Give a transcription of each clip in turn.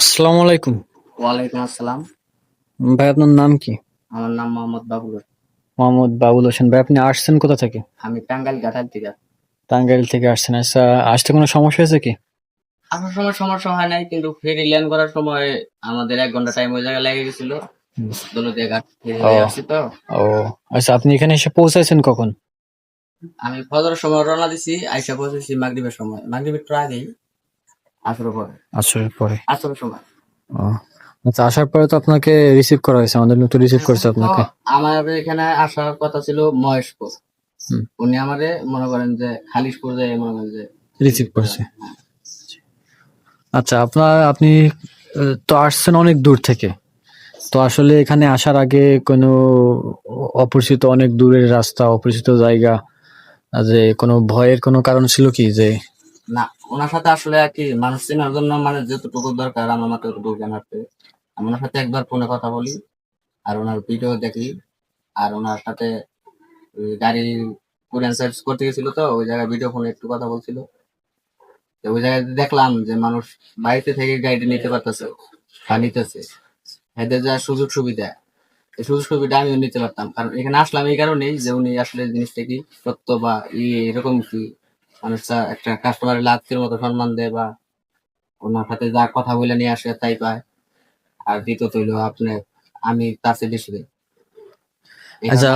আসসালামু আলাইকুম ওয়ালাইকুম আসসালাম। ভাই আপনার নাম কি? আমার নাম মোহাম্মদ বাবুল মোহাম্মদ বাবুল হোসেন। ভাই আপনি আসছেন কোথা থেকে? আমি টাঙ্গাইল ঘাটাল থেকে। টাঙ্গাইল থেকে আসছেন। আচ্ছা আসতে কোনো সমস্যা হয়েছে কি? আসার সময় সমস্যা হয় নাই কিন্তু ফেরি ল্যান্ড করার সময় আমাদের এক ঘণ্টা টাইম ওই জায়গায় লেগে গেছিল। দৌলতিয়া ঘাট ও। আসছি তো। ও আচ্ছা আপনি এখানে এসে পৌঁছাইছেন কখন? আমি ফজরের সময় রওনা দিছি আইসা পৌঁছেছি মাগরিবের সময়। মাগরিবের একটু আগেই। আসরের পরে। আসরের পরে। আসরের সময়। ও আচ্ছা আসার পরে তো আপনাকে রিসিভ করা হয়েছে আমাদের নতুন রিসিভ করছে আপনাকে। আমার এখানে আসার কথা ছিল মহেশপুর। উনি আমারে মনে করেন যে খালিশপুর যায় মনে করেন যে রিসিভ করছে। আচ্ছা আপনার আপনি তো আসছেন অনেক দূর থেকে। তো আসলে এখানে আসার আগে কোনো অপরিচিত অনেক দূরের রাস্তা অপরিচিত জায়গা যে কোনো ভয়ের কোনো কারণ ছিল কি যে না। ওনার সাথে আসলে আর কি, মানুষ চেনার জন্য মানে যতটুকু দরকার আমার মাত্র ততটুকু জানাতে। আমি ওনার সাথে একবার ফোনে কথা বলি, আর ওনার ভিডিও দেখি। আর ওনার সাথে গাড়ি কোরিয়ান সার্ভিস করতে গেছিল তো, ওই জায়গায় ভিডিও ফোনে একটু কথা বলছিল। তো ওই জায়গায় দেখলাম যে মানুষ বাড়িতে থেকে গাড়িটা নিতে পারতেছে, বা নিতেছে। এদের যা সুযোগ সুবিধা। এই সুযোগ সুবিধা আমিও নিতে পারতাম। কারণ এখানে আসলাম এই কারণেই যে উনি আসলে জিনিসটা কি সত্য বা এরকম কি? মানুষ তা একটা কাস্টমারের লাভের মতো সম্মান দেয় বা ওনার সাথে যা কথা বলে নিয়ে আসে তাই পায়। আর দ্বিতীয়ত হইল আপনি আমি তার চেয়ে বেশি আচ্ছা,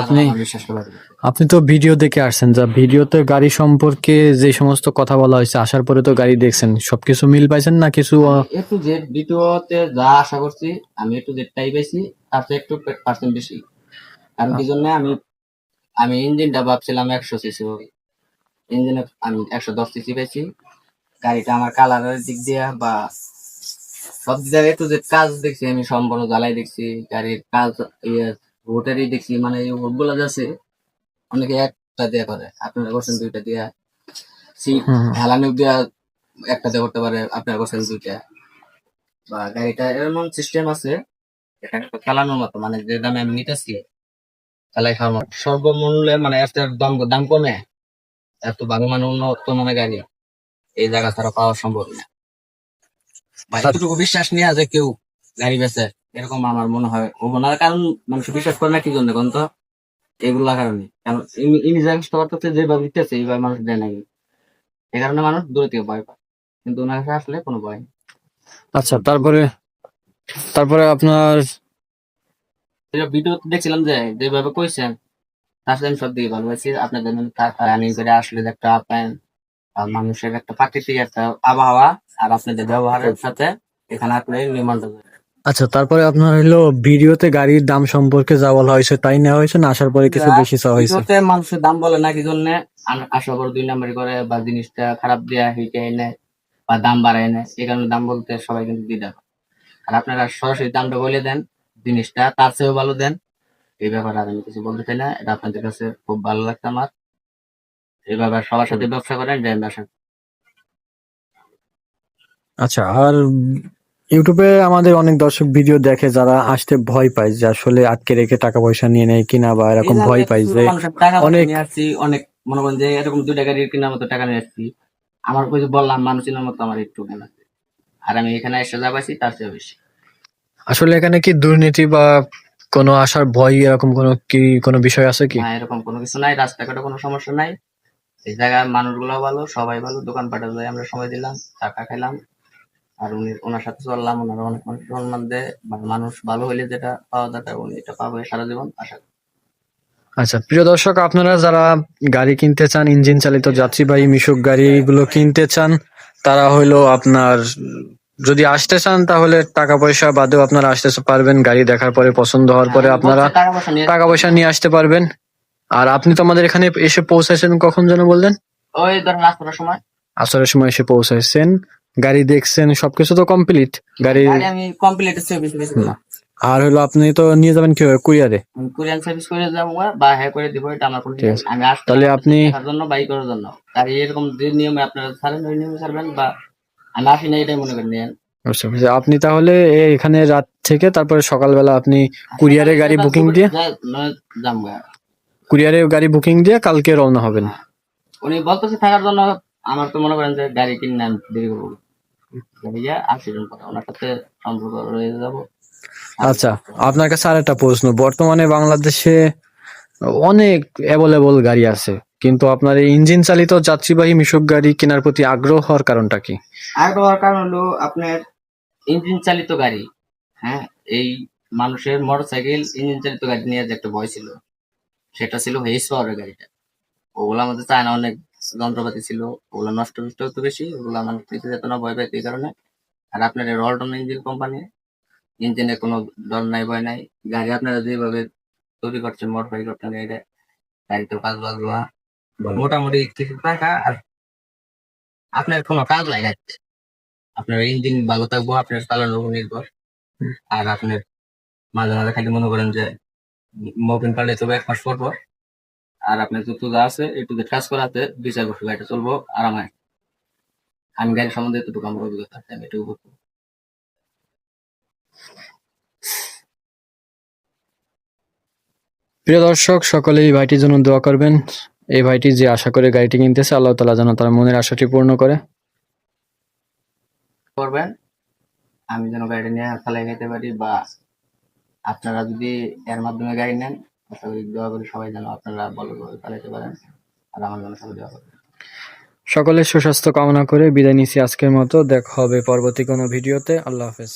আপনি- তো ভিডিও দেখে আসছেন যা ভিডিওতে গাড়ি সম্পর্কে যে সমস্ত কথা বলা হয়েছে আসার পরে তো গাড়ি দেখছেন। সবকিছু মিল পাইছেন না কিছু? আহ, এ টু জেড দ্বিতীয়তে যা আশা করছি আমি একটু জেডটাই পাইছি তার চেয়ে একটু পার্সেন্ট বেশি। কারণ কি জন্য আমি আমি ইঞ্জিনটা ভাবছিলাম একশো সিসি হবে ইঞ্জিনে আমি একশো দশ সিসি পেয়েছি। গাড়িটা আমার কালারের দিক দিয়ে বা সব দিয়ে একটু যে কাজ দেখছি আমি সম্পূর্ণ জ্বালাই দেখছি গাড়ির কাজ ইয়ে রোটারি দেখছি মানে এই গুলো যাচ্ছে অনেকে একটা দিয়ে করে আপনারা করছেন দুইটা দিয়ে। সিট। হেলানো দিয়া একটা দিয়ে করতে পারে আপনারা করছেন দুইটা। বা গাড়িটা এমন সিস্টেম আছে এটা একটা চালানোর মতো মানে যে দামে আমি নিতেছি চালাই খাওয়ার মতো। সর্বমূল্যে মানে এর দাম দাম কমে এত ভালো মানে উন্নত মানে গাড়ি। এই জায়গা ছাড়া পাওয়া সম্ভব না। এতটুকু বিশ্বাস নিয়ে যে কেউ গাড়ি বেচে এরকম আমার মনে হয় হব না। কারণ মানুষ বিশ্বাস করে না কি জন্য কোন তো এগুলা কারণে। কারণ ইনিজাম করতে যেভাবে দিতেছে এইভাবে মানুষ দেয় নাকি এই কারণে মানুষ দূরে থেকে ভয় পায়। কিন্তু ওনার কাছে আসলে কোনো ভয় নেই। আচ্ছা তারপরে তারপরে আপনার ভিডিও দেখছিলাম যে যেভাবে কইছেন সাথে আমি সব দিকে ভালো পাইছি আপনাদের রানিং করে আসলে একটা আপ্যায়ন আর মানুষের একটা প্রাকৃতিক একটা আবহাওয়া আর আপনাদের ব্যবহারের সাথে এখানে আপনি নির্মাণ আচ্ছা তারপরে আপনার হলো ভিডিওতে গাড়ির দাম সম্পর্কে যা বলা হয়েছে তাই নেওয়া হয়েছে না আসার পরে কিছু বেশি চাওয়া হয়েছে? ভিডিওতে মানুষের দাম বলে না কি জন্য আসা পর দুই নাম্বারই করে বা জিনিসটা খারাপ দেয়া হিটে এনে বা দাম বাড়ায় নেয় এই কারণে দাম বলতে সবাই কিন্তু দিদা আর আপনারা সরাসরি দামটা বলে দেন জিনিসটা তার চেয়েও ভালো দেন। এই ব্যাপারে আর আমি কিছু বলতে চাই না। এটা আপনাদের কাছে খুব ভালো লাগতো আমার। এইভাবে সবার সাথে ব্যবসা করেন আশা করি। আচ্ছা আর ইউটিউবে আমাদের অনেক দর্শক ভিডিও দেখে যারা আসতে ভয় পায় যে আসলে আটকে রেখে টাকা পয়সা নিয়ে নেয় কিনা বা এরকম ভয় পায় যে অনেক- আসছি অনেক মনে করেন যে এরকম দুই টাকা গাড়ির কেনার মতো টাকা নিয়ে আসছি। আমার কিছু বললাম মানুষের মতো আমার একটু কেনা আর আমি এখানে এসে যা পাইছি তার চেয়ে বেশি। আসলে এখানে কি দুর্নীতি বা কোনো আসার ভয় এরকম কোনো কি কোনো বিষয় আছে কি? না এরকম কোনো কিছু নাই রাস্তাঘাটে কোনো সমস্যা নাই। এই জায়গায় মানুষগুলো ভালো সবাই ভালো দোকানপাটে যাই আমরা সময় দিলাম টাকা খেলাম আর উনি ওনার সাথে চললাম ওনারা অনেক মানুষ সম্মান দেয়। মানুষ ভালো হইলে যেটা পাওয়া দরকার উনি এটা পাবে সারা জীবন আশা করি। আচ্ছা প্রিয় দর্শক আপনারা যারা গাড়ি কিনতে চান ইঞ্জিন চালিত যাত্রীবাহী মিশুক গাড়িগুলো কিনতে চান তারা হইল আপনার যদি আসতে চান তাহলে টাকা পয়সা বাদেও আপনারা আসতে পারবেন। গাড়ি দেখার পরে পছন্দ হওয়ার পরে হ্যাঁ, আপনারা টাকা পয়সা নিয়ে। আসতে পারবেন। আর আপনি তো আমাদের এখানে এসে পৌঁছাইছেন কখন যেন বললেন? ওই ধরেন রাস্তার সময়। আসরের সময় এসে পৌঁছাইছেন গাড়ি দেখছেন সবকিছু তো কমপ্লিট গাড়ি আমি কমপ্লিট সার্ভিস আর হলো আপনি তো নিয়ে যাবেন কীভাবে? কুরিয়ারে? আমি কোরিয়ান সার্ভিস করে যাব বা হ্যাঁ করে দিব এটা আমার কোনো। আমি তাহলে আপনি- জন্য বাই করার জন্য। আর এরকম যে নিয়মে আপনারা ছাড়েন ওই নিয়মে ছাড়বেন বা আমি আসি না এটাই মনে করেন নিয়েন বুঝতে পেরেছি। আপনি তাহলে এখানে রাত থেকে তারপরে সকালবেলা আপনি কুরিয়ারে গাড়ি বুকিং দিয়ে কুরিয়ারে গাড়ি বুকিং দিয়ে কালকে রওনা হবেন। উনি বলতেছে থাকার জন্য আমার তো মনে করেন যে গাড়ি কিনে আমি দেরি করব। ভাইয়া আসিলেন ওনার সাথে সম্পর্ক রয়ে যাব। আচ্ছা আপনার কাছে আর একটা প্রশ্ন। বর্তমানে বাংলাদেশে অনেক অ্যাভেলেবল গাড়ি আছে। কিন্তু আপনার এই ইঞ্জিন চালিত যাত্রীবাহী মিশক গাড়ি কেনার প্রতি আগ্রহ হওয়ার কারণটা কি? আর হওয়ার কারণ হলো আপনার ইঞ্জিন চালিত গাড়ি হ্যাঁ? এই মানুষের মোটরসাইকেল ইঞ্জিন চালিত গাড়ি নিয়ে যে একটা ভয় ছিল, সেটা ছিল হেস পাওয়ারের গাড়িটা। ওগুলো আমাদের চায়না অনেক যন্ত্রপাতি ছিল, ওগুলো নষ্ট নষ্ট হতো বেশি, ওগুলো মানুষ নিতে যেত না, ভয় পাইত এই কারণে। আর আপনার এই রল্টন ইঞ্জিন কোম্পানি ইঞ্জিনে কোনো ডর নাই, ভয় নাই। গাড়ি আপনারা যেভাবে তৈরি করছেন মডিফাই করছেন, গাড়িটা, গাড়িতে কাজ বাজবা মোটামুটি কিছু টাকা আর আপনার কোনো কাজ লাগে আপনার ইঞ্জিন ভালো থাকব আপনার চালানোর উপর নির্ভর। আর আপনার মাঝে মাঝে খালি মনে করেন যে মোবিন পাল্টে তবে এক মাস পর পর আর আপনার যত যা আছে একটু কাজ করাতে দুই চার বছর গাড়িটা চলবো আরামে। আমি গাড়ি সম্বন্ধে এতটুকু আমার অভিজ্ঞতা আছে আমি এটুকু। প্রিয় দর্শক সকলে এই ভাইটির জন্য দোয়া করবেন। এই ভাইটি যে আশা করে গাড়িটি কিনতেছে আল্লাহ তালা যেন তার মনের আশাটি পূর্ণ করে। করবেন আমি যেন গাড়ি নিয়ে চালাই নিতে পারি বা আপনারা যদি এর মাধ্যমে গাড়ি নেন আশা করি দোয়া করি সবাই যেন আপনারা ভালোভাবে চালাতে পারেন আর আমার জন্য সবাই দোয়া করবেন। সকলের সুস্বাস্থ্য কামনা করে বিদায় নিচ্ছি আজকের মতো। দেখা হবে পরবর্তী কোনো ভিডিওতে। আল্লাহ হাফেজ।